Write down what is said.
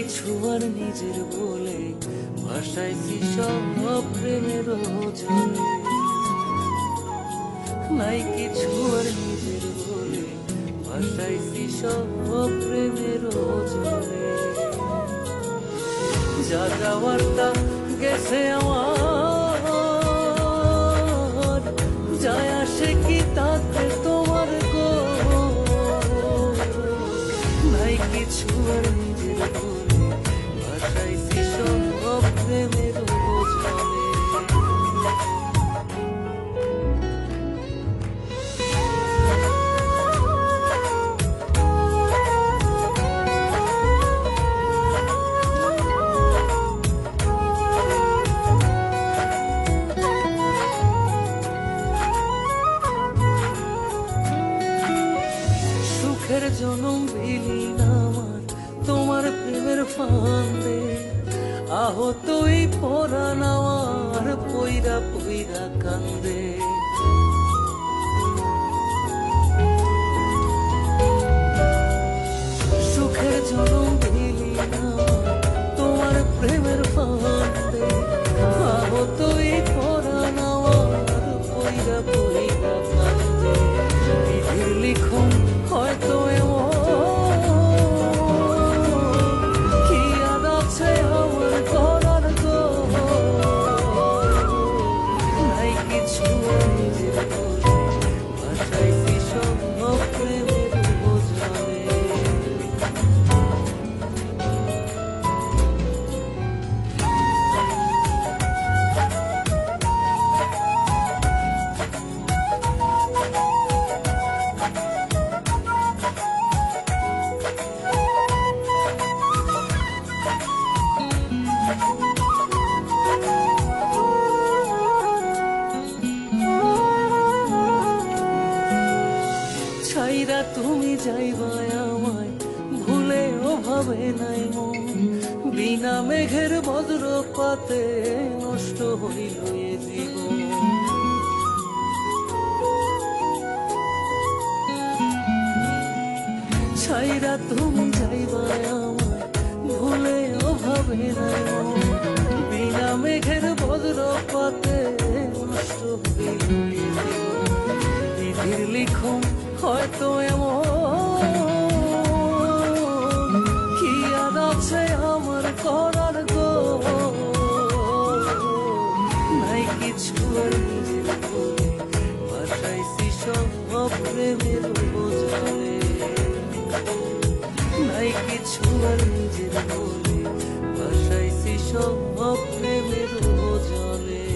কিছু আর নিজের বলে ভাসাইছি সব প্রেমের জলে নাই কিছু আর নিজের বলে ভাসাইছি সব প্রেমের জলে যা যাওয়ার তা গেছে আমার, যায় আসে কি তাতে সুখের জনম দিলি আমার, তোমার প্রেমের ফান্দে আহত এই পরাণ আমার পইরা পইরা কান্দে। সুখের জনম আমার, তোমার প্রেমের ছাইরা তুমি যাইবা আমায়, ভুলে ভাবে নাই মন। বিনা মেঘের বজ্রপাতে নষ্ট হইল ছাইরা তুমি যাইবা আমায়, ভুলে ভাবে নাই মন। বিনা মেঘের বজ্রপাতে নষ্ট হইল লিখন হয়তো এমন কি আর আছে আমার করার গো নাই কিছু ভাসাইছি সব প্রেমের বোঝালে নাই কিছু আর নিজের বলে ভাসাইছি সব প্রেমের বোঝালে